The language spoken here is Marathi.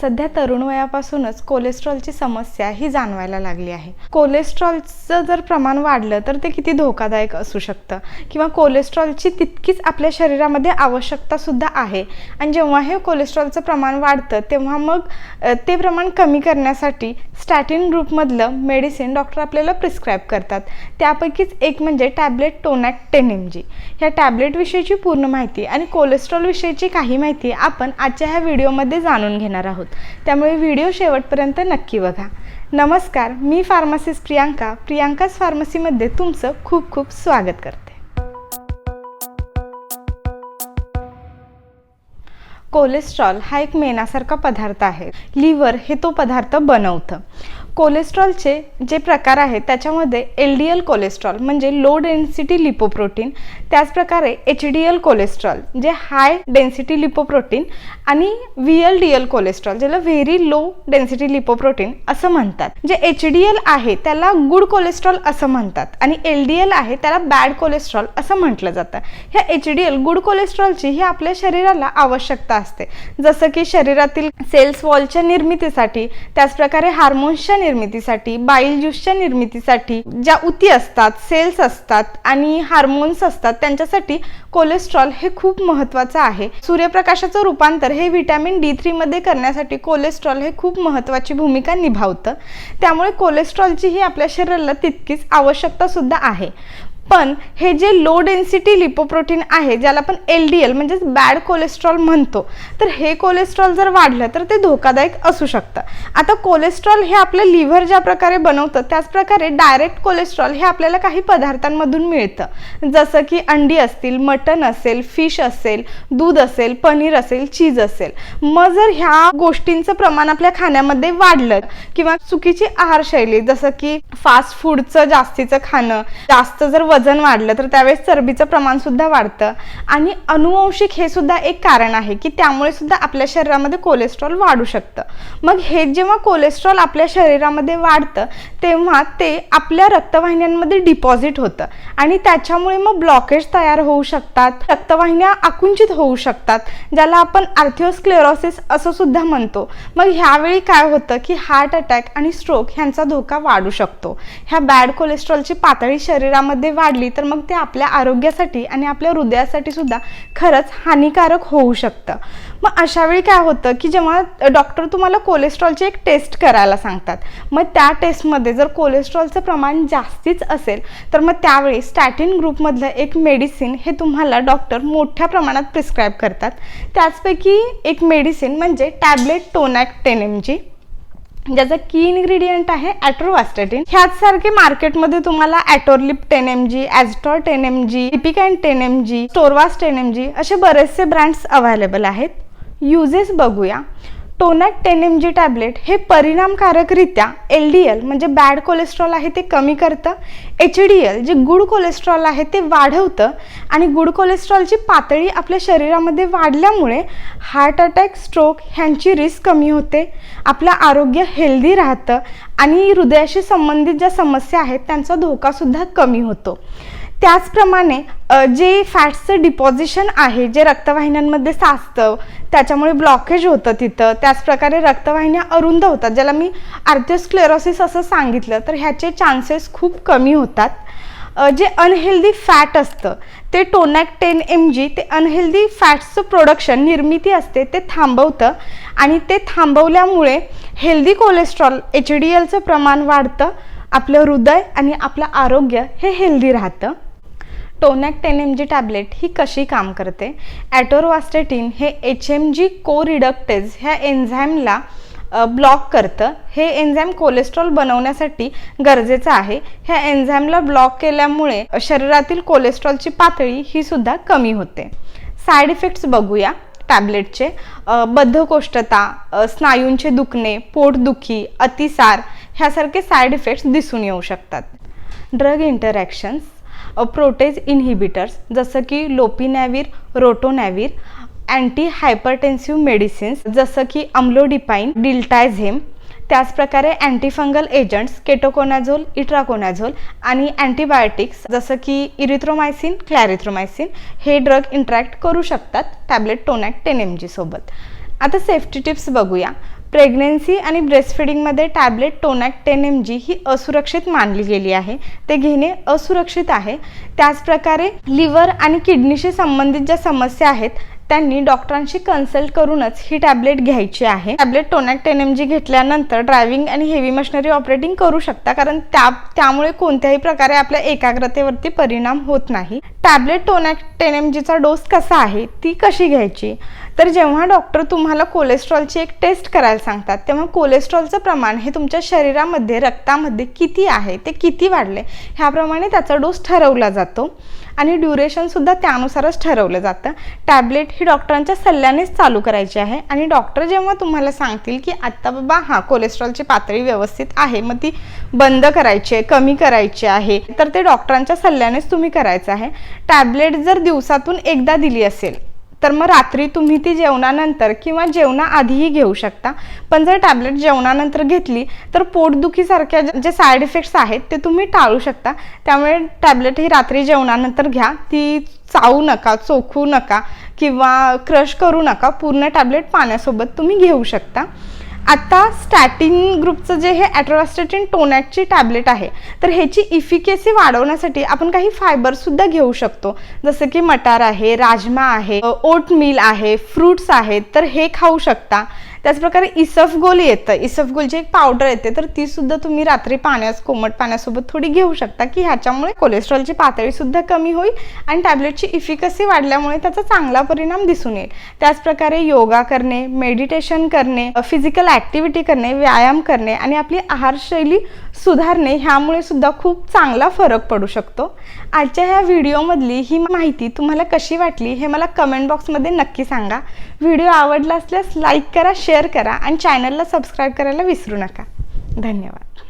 सध्या तरुण वयापासूनच कोलेस्ट्रॉलची समस्या ही जाणवायला लागली आहे. कोलेस्ट्रॉलचं जर प्रमाण वाढलं तर ते किती धोकादायक असू शकतं? किंवा कोलेस्ट्रॉलची तितकीच आपल्या शरीरामध्ये आवश्यकता सुद्धा आहे. आणि जेव्हा हे कोलेस्ट्रॉलचं प्रमाण वाढतं तेव्हा मग ते प्रमाण कमी करण्यासाठी स्टॅटिन ग्रुपमधलं मेडिसिन डॉक्टर आपल्याला प्रिस्क्राईब करतात. त्यापैकीच एक म्हणजे tablet Tonact ten M G ह्या टॅबलेटविषयीची पूर्ण माहिती आणि कोलेस्ट्रॉलविषयीची काही माहिती आपण आजच्या ह्या व्हिडिओमध्ये जाणून घेणार आहोत. त्यामुळे व्हिडिओ शेवटपर्यंत नक्की बघा. नमस्कार मी फार्मासिस्ट प्रियांका. प्रियांकाच फार्मसीमध्ये तुमचं खूप खूप स्वागत करते. कोलेस्ट्रॉल हा एक मेणासारखा पदार्थ आहे. लिव्हर हे तो पदार्थ बनवतं. कोलेस्ट्रॉलचे जे प्रकार आहेत त्याच्यामध्ये एल डी एल कोलेस्ट्रॉल म्हणजे लो डेन्सिटी लिपोप्रोटीन त्याचप्रकारे एच डी एल कोलेस्ट्रॉल जे हाय डेन्सिटी लिपोप्रोटीन आणि V L D L cholesterol ज्याला व्हेरी लो डेन्सिटी लिपोप्रोटीन असं म्हणतात. जे एच डी एल आहे त्याला गुड कोलेस्ट्रॉल असं म्हणतात आणि एल डी एल आहे त्याला बॅड कोलेस्ट्रॉल असं म्हटलं जातं. ह्या एच डी एल गुड कोलेस्ट्रॉलची ही आपल्या शरीराला आवश्यकता असते. जसं की शरीरातील सेल्स वॉलच्या निर्मितीसाठी त्याचप्रकारे हार्मोन्सच्या निर्मितीसाठी बाईल ज्यूसच्या निर्मितीसाठी ज्या उती असतात सेल्स असतात आणि हार्मोन्स असतात त्यांच्यासाठी कोलेस्ट्रॉल हे खूप महत्त्वाचं आहे. सूर्यप्रकाशाचं रूपांतर हे व्हिटॅमिन डी थ्रीमध्ये करण्यासाठी कोलेस्ट्रॉल हे खूप महत्त्वाची भूमिका निभावतं. त्यामुळे कोलेस्ट्रॉलची ही आपल्या शरीराला तितकीच आवश्यकता सुद्धा आहे. पण हे जे लो डेन्सिटी लिपोप्रोटीन आहे ज्याला आपण एल डी एल म्हणजेच बॅड कोलेस्ट्रॉल म्हणतो तर हे कोलेस्ट्रॉल जर वाढलं तर ते धोकादायक असू शकतं. आता कोलेस्ट्रॉल हे आपलं लिव्हर ज्या प्रकारे बनवतं त्याच प्रकारे डायरेक्ट कोलेस्ट्रॉल हे आपल्याला काही पदार्थांमधून मिळतं. जसं की अंडी असतील मटन असेल फिश असेल दूध असेल पनीर असेल चीज असेल. मग जर ह्या गोष्टींचं प्रमाण आपल्या खाण्यामध्ये वाढलं किंवा चुकीची आहारशैली जसं की फास्ट फूडचं जास्तीचं खाणं जास्त जर वजन वाढलं तर त्यावेळेस चरबीचं प्रमाण सुद्धा वाढतं. आणि अनुवंशिक हे सुद्धा एक कारण आहे की त्यामुळे सुद्धा आपल्या शरीरामध्ये कोलेस्ट्रॉल वाढू शकतं. मग हे जेव्हा कोलेस्ट्रॉल आपल्या शरीरामध्ये वाढतं तेव्हा ते आपल्या रक्तवाहिन्यांमध्ये डिपॉझिट होतं. आणि त्याच्यामुळे मग ब्लॉकेज तयार होऊ शकतात रक्तवाहिन्या आकुंचित होऊ शकतात ज्याला आपण आर्थिओस्क्लेरोसिस असं सुद्धा म्हणतो. मग ह्यावेळी काय होतं की हार्ट अटॅक आणि स्ट्रोक ह्यांचा धोका वाढू शकतो. ह्या बॅड कोलेस्ट्रॉलची पातळी शरीरामध्ये वाढ वाढली तर मग ते आपल्या आरोग्यासाठी आणि आपल्या हृदयासाठी सुद्धा खरंच हानिकारक होऊ शकतं. मग अशा वेळी काय होतं की जेव्हा डॉक्टर तुम्हाला कोलेस्ट्रॉलची एक टेस्ट करायला सांगतात मग त्या टेस्टमध्ये जर कोलेस्ट्रॉलचं प्रमाण जास्तीच असेल तर मग त्यावेळी स्टॅटिन ग्रुपमधलं एक मेडिसिन हे तुम्हाला डॉक्टर मोठ्या प्रमाणात प्रिस्क्राईब करतात. त्याचपैकी एक मेडिसिन म्हणजे tablet Tonact ten M G. ज्याचा की इन्ग्रेडियंट आहे ॲट्रोवास्टेटिन. ह्याच सारखे मार्केटमध्ये तुम्हाला Atorlip ten M G Aztor ten M G इपिकॅन ten M G Storvas ten M G असे बरेचसे ब्रँड्स अवेलेबल आहेत. युजेस बघूया. Tonact ten M G tablet हे परिणामकारकरित्या एल डी एल म्हणजे बॅड कोलेस्ट्रॉल आहे ते कमी करतं. एच डी एल जे गुड कोलेस्ट्रॉल आहे ते वाढवतं. आणि गुड कोलेस्ट्रॉलची पातळी आपल्या शरीरामध्ये वाढल्यामुळे हार्ट अटॅक स्ट्रोक ह्यांची रिस्क कमी होते. आपलं आरोग्य हेल्दी राहतं आणि हृदयाशी संबंधित ज्या समस्या आहेत त्यांचा धोकासुद्धा कमी होतो. त्याचप्रमाणे जे फॅट्सचं डिपॉझिशन आहे जे रक्तवाहिन्यांमध्ये साचतं त्याच्यामुळे ब्लॉकेज होतं तिथं त्याचप्रकारे रक्तवाहिन्या अरुंद होतात. ज्याला मी आर्थिओस्क्लेरोसिस असं सांगितलं तर ह्याचे चान्सेस खूप कमी होतात. जे अनहेल्दी फॅट असतं ते टोनॅक टेन एम जी ते अनहेल्दी फॅट्सचं प्रोडक्शन निर्मिती असते ते थांबवतं. आणि ते थांबवल्यामुळे हेल्दी कोलेस्ट्रॉल एच डी एलचं प्रमाण वाढतं आपलं हृदय आणि आपलं आरोग्य हे हेल्दी राहतं. Tonact ten M G tablet ही कशी काम करते? ॲटोरवास्टेटिन हे एच एम जी को रिडक्टेज ह्या एन्झाईमला ब्लॉक करतं. हे एन्झाईम कोलेस्ट्रॉल बनवण्यासाठी गरजेचं आहे. ह्या एन्झाईमला ब्लॉक केल्यामुळे शरीरातील कोलेस्ट्रॉलची पातळी ही सुद्धा कमी होते. साईड इफेक्ट्स बघूया टॅबलेटचे. बद्धकोष्ठता स्नायूंचे दुखणे पोटदुखी अतिसार ह्यासारखे साईड इफेक्ट्स दिसून येऊ शकतात. Drug interactions. प्रोटेज इनहिबिटर्स जसं की lopinavir ritonavir anti hypertensive medicines जसं की अम्लोडिपाईन डिल्टायझेम त्याचप्रकारे अँटीफंगल एजंट्स केटोकोनाझोल इट्राकोनाझोल आणि अँटीबायोटिक्स जसं की इरिथ्रोमायसिन क्लॅरिथ्रोमायसिन हे ड्रग इंटरॅक्ट करू शकतात टॅबलेट टोनॅक टेन एम जीसोबत आता सेफ्टी टिप्स बघूया. प्रेग्नेन्सी आणि ब्रेस्टफिडिंगमध्ये tablet Tonact ten M G ही असुरक्षित मानली गेली आहे. ते घेणे असुरक्षित आहे. त्याचप्रकारे लिव्हर आणि किडनीशी संबंधित ज्या समस्या आहेत त्यांनी डॉक्टरांशी कन्सल्ट करूनच ही टॅबलेट घ्यायची आहे. Tablet Tonact ten M G घेतल्यानंतर ड्रायव्हिंग आणि हेवी मशिनरी ऑपरेटिंग करू शकता कारण त्या त्यामुळे कोणत्याही प्रकारे आपल्या एकाग्रतेवरती परिणाम होत नाही. टॅबलेट टोनॅक टेन एम जीचा डोस कसा आहे ती कशी घ्यायची? तर जेव्हा डॉक्टर तुम्हाला कोलेस्ट्रॉलची एक टेस्ट करायला सांगतात तेव्हा कोलेस्ट्रॉलचं प्रमाण हे तुमच्या शरीरामध्ये रक्तामध्ये किती आहे ते किती वाढले ह्याप्रमाणे त्याचा डोस ठरवला जातो. आणि ड्युरेशनसुद्धा त्यानुसारच ठरवलं जातं. टॅबलेट ही डॉक्टरांच्या सल्ल्यानेच चालू करायची आहे. आणि डॉक्टर जेव्हा तुम्हाला सांगतील की आत्ता बाबा हां कोलेस्ट्रॉलची पातळी व्यवस्थित आहे मग ती बंद करायची आहे कमी करायची आहे तर ते डॉक्टरांच्या सल्ल्यानेच तुम्ही करायचं आहे. टॅबलेट जर दिवसातून एकदा दिली असेल तर मग रात्री तुम्ही ती जेवणानंतर किंवा जेवणाआधीही घेऊ शकता. पण जर टॅबलेट जेवणानंतर घेतली तर पोटदुखीसारख्या जे- साईड इफेक्ट्स आहेत ते तुम्ही टाळू शकता. त्यामुळे टॅबलेट ही रात्री जेवणानंतर घ्या. ती चावू नका चोखू नका किंवा क्रश करू नका. पूर्ण टॅबलेट पाण्यासोबत तुम्ही घेऊ शकता. आता स्टॅटिन ग्रुपचं जे हे ॲट्रोस्टेटिन टोनॅटची टॅबलेट आहे तर ह्याची इफिकेसी वाढवण्यासाठी आपण काही फायबरसुद्धा घेऊ शकतो. जसं की मटार आहे राजमा आहे ओट मिल आहे फ्रूट्स आहेत तर हे खाऊ शकता. त्याचप्रकारे इसफगोल येतं. इसफगोलची एक पावडर येते. तर ती सुद्धा तुम्ही रात्री पाण्यास कोमट पाण्यासोबत थोडी घेऊ शकता की ह्याच्यामुळे कोलेस्ट्रॉलची पातळी सुद्धा कमी होईल आणि टॅबलेटची इफिकसी वाढल्यामुळे त्याचा चांगला परिणाम दिसून येईल. त्याचप्रकारे योगा करणे मेडिटेशन करणे फिजिकल ॲक्टिव्हिटी करणे व्यायाम करणे आणि आपली आहारशैली सुधारणे ह्यामुळे सुद्धा खूप चांगला फरक पडू शकतो. आजच्या ह्या व्हिडिओमधली ही माहिती तुम्हाला कशी वाटली हे मला कमेंट बॉक्समध्ये नक्की सांगा. व्हिडिओ आवडला असल्यास लाईक करा शेअर करा आणि चॅनलला सबस्क्राईब करायला विसरू नका. धन्यवाद.